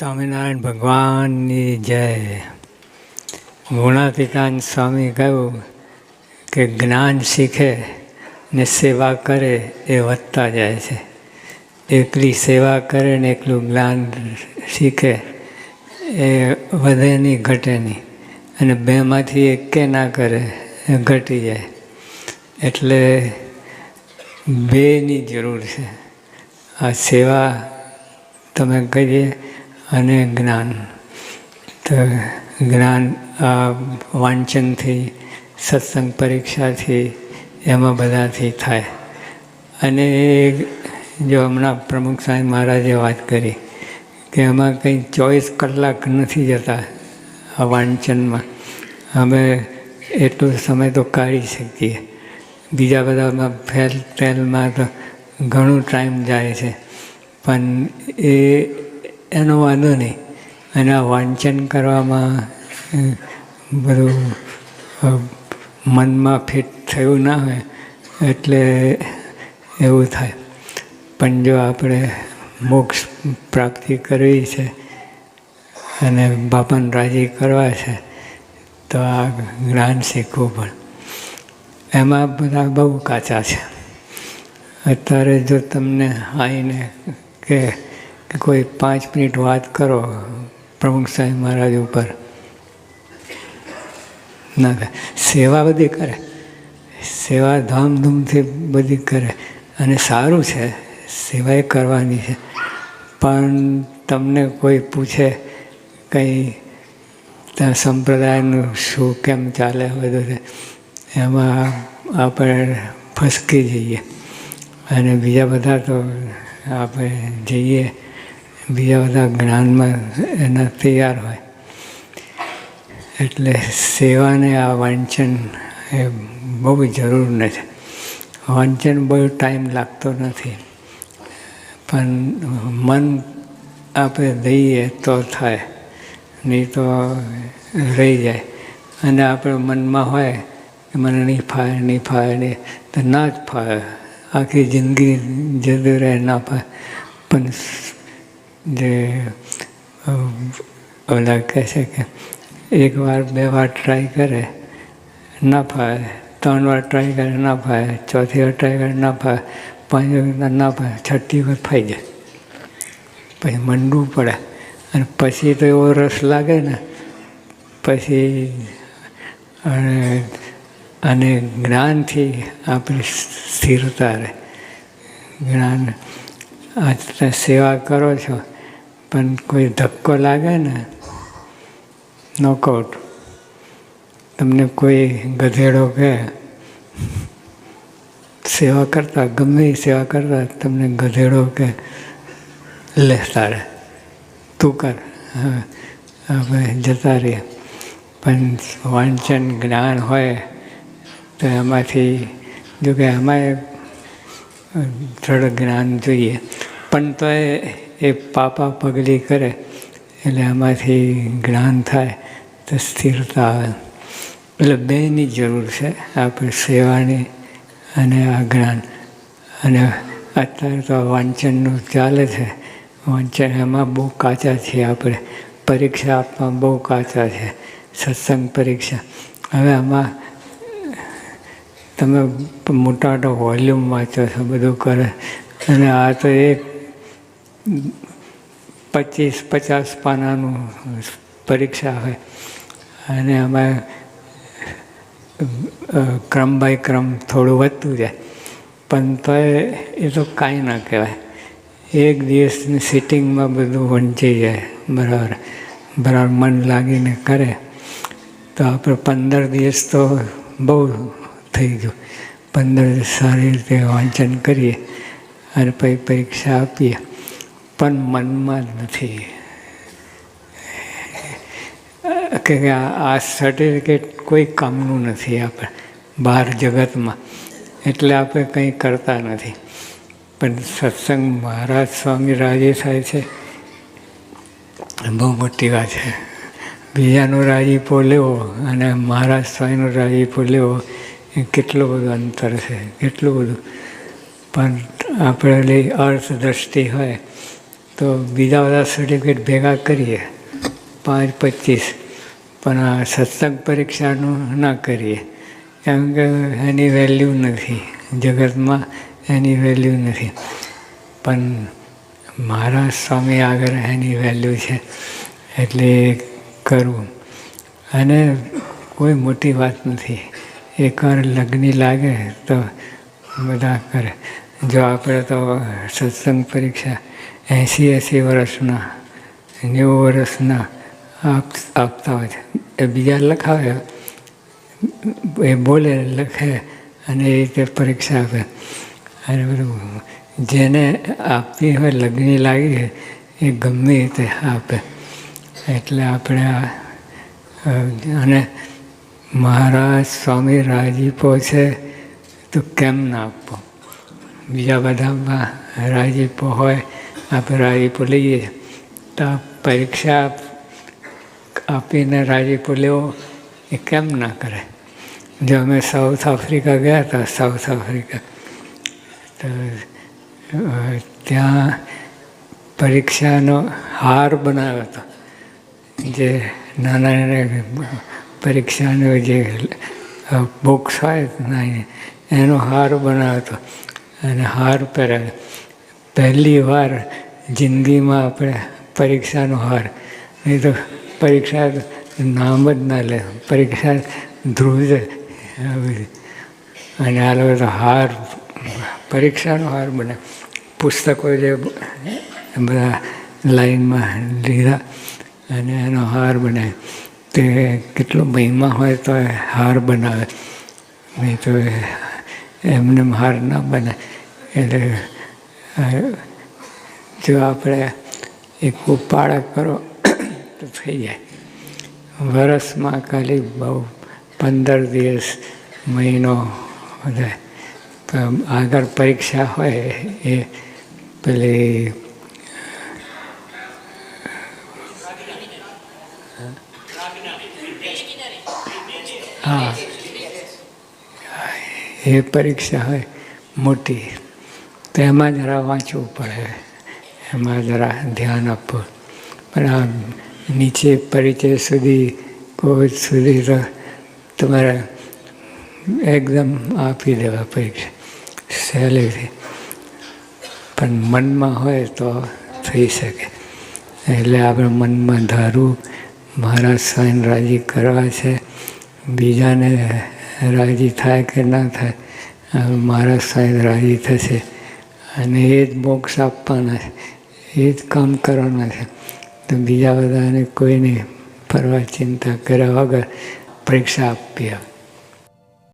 સ્વામિનારાયણ ભગવાનની જય. ગુણાતીતાન સ્વામી કહ્યું કે જ્ઞાન શીખે ને સેવા કરે એ વધતા જાય છે. એકલી સેવા કરે ને એકલું જ્ઞાન શીખે એ વધે નહીં, ઘટે નહીં. અને બેમાંથી એકે ના કરે એ ઘટી જાય. એટલે બેની જરૂર છે. આ સેવા તમે કરીએ અને જ્ઞાન. તો જ્ઞાન, આ વાંચનથી, સત્સંગ પરીક્ષાથી, એમાં બધાથી થાય. અને એ જો હમણાં પ્રમુખ સાહેબ મહારાજે વાત કરી, કે એમાં કંઈ ચોવીસ કલાક નથી જતા આ વાંચનમાં. અમે એટલો સમય તો કાઢી શકીએ. બીજા બધામાં ફેલ તેલમાં તો ઘણો ટાઈમ જાય છે. પણ એ એનો વાંધો નહીં. અને આ વાંચન કરવામાં બધું મનમાં ફિટ થયું ના હોય, એટલે એવું થાય. પણ જો આપણે મોક્ષ પ્રાપ્તિ કરવી છે અને બાપાને રાજી કરવા છે, તો આ જ્ઞાન શીખવું પણ. એમાં બધા બહુ કાચા છે. અત્યારે જો તમને આવીને કે કે કોઈ પાંચ મિનિટ વાત કરો પ્રમુખ સાહેબ મહારાજ ઉપર. ના થાય સેવા બધી કરે. સેવા ધામધૂમથી બધી કરે. અને સારું છે. સેવા એ કરવાની છે. પણ તમને કોઈ પૂછે કંઈ ત્યાં સંપ્રદાયનું શું કેમ ચાલે બધું છે, એમાં આપણે ફસકી જઈએ. અને બીજા બધા તો આપણે જઈએ. બીજા બધા જ્ઞાનમાં એના તૈયાર હોય. એટલે સેવાને આ વાંચન એ બહુ જરૂર નથી. વાંચન બહુ ટાઈમ લાગતો નથી. પણ મન આપણે દઈએ તો થાય. નહીં તો રહી જાય. અને આપણે મનમાં હોય કે મને નહીં ફાવે નહીં ફાવે, નહીં તો ના જ ફાવે. આખી જિંદગી જતું રહે, ના ફાવે. પણ જે ઓલા કહે છે કે એક વાર બે વાર ટ્રાય કરે, ના ફાવે ત્રણ વાર ટ્રાય કરે, ના ફાવે ચોથી વાર ટ્રાય કરે, ના ફાવે પાંચ વાર ના ફાવે છઠ્ઠી વાર ફાઈ જાય. પછી મંડવું પડે. અને પછી તો એવો રસ લાગે ને, પછી, અને જ્ઞાનથી આપણી સ્થિરતા રહે. જ્ઞાન, આ સેવા કરો છો પણ કોઈ ધક્કો લાગે ને નોકઆઉટ તમને કોઈ ગધેડો કે સેવા કરતા, ગમે એ સેવા કરતા, તમને ગધેડો કે લે તારે, તું કર, હવે જતા રહીએ પણ વાંચન જ્ઞાન હોય, તો એમાંથી, જો કે અમારે દ્રઢ જ્ઞાન જોઈએ. પણ તો એ પાપા પગલી કરે, એટલે એમાંથી જ્ઞાન થાય તો સ્થિરતા આવે. એટલે બેની જરૂર છે આપણે સેવાની અને આ જ્ઞાન. અને અત્યારે તો વાંચનનું ચાલે છે. વાંચન એમાં બહુ કાચા છીએ આપણે. પરીક્ષા આપવા બહુ કાચા છે. સત્સંગ પરીક્ષા. હવે આમાં તમે મોટા મોટા વોલ્યુમ વાંચો છો, બધું કરે. અને આ તો એક પચીસ, પચાસ પાનાનું પરીક્ષા હોય. અને આમાં ક્રમ બાય ક્રમ થોડું વધતું જાય. પણ તો એ તો કાંઈ ના કહેવાય. એક દિવસની સિટિંગમાં બધું વંચી જાય, બરાબર. બરાબર મન લાગીને કરે. તો આપણે પંદર દિવસ તો બહુ થઈ ગયું. પંદર દિવસ સારી રીતે વાંચન કરીએ અને પછી પરીક્ષા આપીએ. પણ મનમાં નથી. કે આ સર્ટિફિકેટ કોઈ કામનું નથી આપણે બહાર જગતમાં. એટલે આપણે કંઈ કરતા નથી. પણ સત્સંગ મહારાજ સ્વામી રાજી થાય છે. બહુ મોટી વાત છે. બીજાનો રાજીપો લેવો અને મહારાજ સ્વામીનો રાજીપો લેવો એ કેટલું બધું અંતર છે, કેટલું બધું. પણ આપણે અર્થ દ્રષ્ટિ હોય તો બીજા બધા સર્ટિફિકેટ ભેગા કરીએ, પાંચ પચીસ. પણ આ સત્સંગ પરીક્ષાનું ના કરીએ, કેમ કે એની વેલ્યુ નથી, જગતમાં એની વેલ્યુ નથી. પણ મારા સ્વામી આગળ એની વેલ્યુ છે, એટલે કરવું અને કોઈ મોટી વાત નથી એકવાર લગ્ની લાગે તો બધા કરે. જો આપણે તો સત્સંગ પરીક્ષા એંસી એંસી વર્ષના, નેવું વર્ષના આપ, આપતા હોય છે. એ બીજા લખાવે, એ બોલે, લખે અને એ રીતે પરીક્ષા આપે. અને બધું, જેને આપવી હોય, લગ્ની લાગી હોય એ ગમે રીતે આપે. એટલે આપણે અને મહારાજ સ્વામી રાજીપો છે તો કેમ ના આપવો બીજા બધામાં રાજીપો હોય રાજીપો લઈએ તો પરીક્ષા આપીને રાજીપો લેવો એ કેમ ના કરે? જો અમે સાઉથ આફ્રિકા ગયા હતા, સાઉથ આફ્રિકા, તો ત્યાં પરીક્ષાનો હાર બનાવ્યો હતો. જે નાના નાના પરીક્ષાનો જે બુક્સ હોય, નાની, એનો હાર બનાવ્યો હતો. અને હાર પહેરાવ્યો. પહેલી વાર જિંદગીમાં આપણે પરીક્ષાનો હાર. નહીં તો પરીક્ષા નામ જ ના લે. પરીક્ષા ધ્રુવ જ અને આ લોકો તો હાર, પરીક્ષાનો હાર બને. પુસ્તકો જે બધા લાઈનમાં લીધા અને એનો હાર બનાવે તે કેટલો મહિમા હોય તો હાર બનાવે. નહીં તો એમને હાર ના બને. એટલે જો આપણે એક ઉપાડા કરો, તો થઈ જાય. વરસમાં ખાલી બહુ પંદર દિવસ, મહિનો તો આગળ પરીક્ષા હોય એ પેલી, હા, એ પરીક્ષા હોય મોટી. તો એમાં જરા વાંચવું પડે. એમાં જરા ધ્યાન આપવું. પણ આ નીચે પરિચય સુધી કોઈ સુધી તમારે એકદમ આપી દેવા પરીક્ષા. સહેલીથી. પણ મનમાં હોય તો થઈ શકે. એટલે આપણે મનમાં ધારવું મારા સ્વયં રાજી કરવા છે. બીજાને રાજી થાય કે ના થાય મારા સ્વયં રાજી થશે. અને એ જ મોક્ષ આપવાના છે. એ જ કામ કરવાના છે. તો બીજા બધાને કોઈની પરવા ચિંતા કર્યા વગર પરીક્ષા આપવી